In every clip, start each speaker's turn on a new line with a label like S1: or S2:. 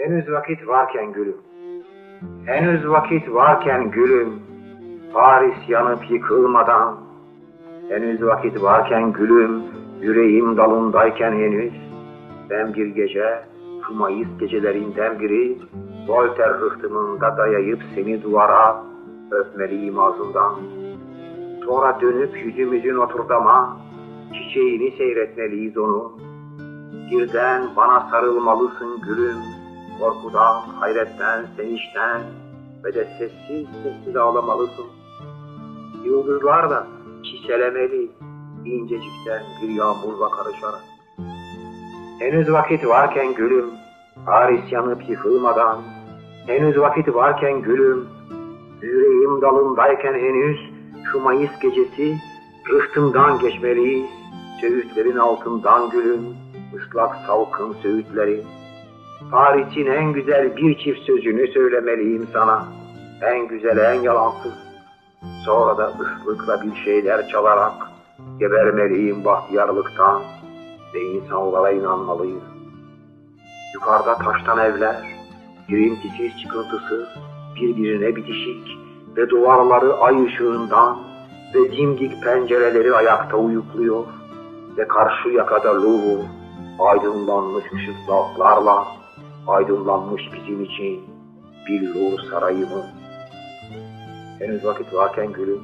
S1: Henüz vakit varken gülüm. Henüz vakit varken gülüm. Paris yanıp yıkılmadan. Henüz vakit varken gülüm. Yüreğim dalındayken henüz. Ben bir gece, şu Mayıs gecelerinden biri, Voltaire rıhtımında dayayıp seni duvara öpmeliyim ağzından. Sonra dönüp yüzümüzün oturdama, çiçeğini seyretmeliyiz onu. Birden bana sarılmalısın gülüm, korkudan, hayretten, sevinçten ve de sessiz sessiz ağlamalısın. Yıldızlar da çiselemeli, incecikten bir yağmurla karışarak. Henüz vakit varken gülüm, Paris yanıp yıkılmadan, henüz vakit varken gülüm, yüreğim dalındayken henüz şu Mayıs gecesi rıhtımdan geçmeliyiz, söğütlerin altından gülüm, ıslak salkın söğütleri. Paris'in en güzel bir çift sözünü söylemeliyim sana, en güzel en yalansız. Sonra da ıslıkla bir şeyler çalarak gebermeliyim bahtiyarlıktan ve insanlara inanmalıyız. Yukarıda taştan evler, girintisiz çıkıntısız, birbirine bitişik ve duvarları ay ışığından ve dimdik pencereleri ayakta uyukluyor ve karşı yakada Louvre aydınlanmış ışıklarla aydınlanmış bizim için billur sarayımı. Henüz vakit varken gülüm,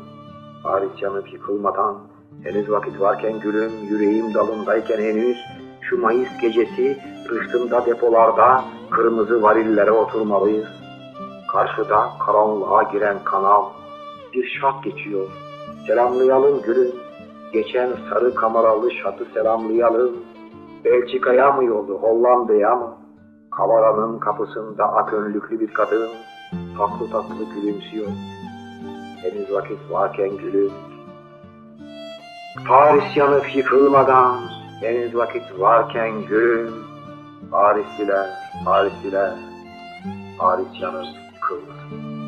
S1: Paris yanıp yıkılmadan, henüz vakit varken gülüm, yüreğim dalındayken henüz, şu Mayıs gecesi rıhtımda depolarda kırmızı varillere oturmalıyız. Karşıda karanlığa giren kanal, bir şat geçiyor. Selamlayalım gülüm, geçen sarı kameralı şatı selamlayalım. Belçika'ya mı yoldu, Hollanda'ya mı? Kavaranın kapısında ak önlüklü bir kadın tatlı tatlı gülümsüyor. Henüz vakit varken gülüm. Paris yanıp yıkılmadan henüz vakit varken gülüm. Parisliler, Parisliler, Paris yanıp yıkılmasın.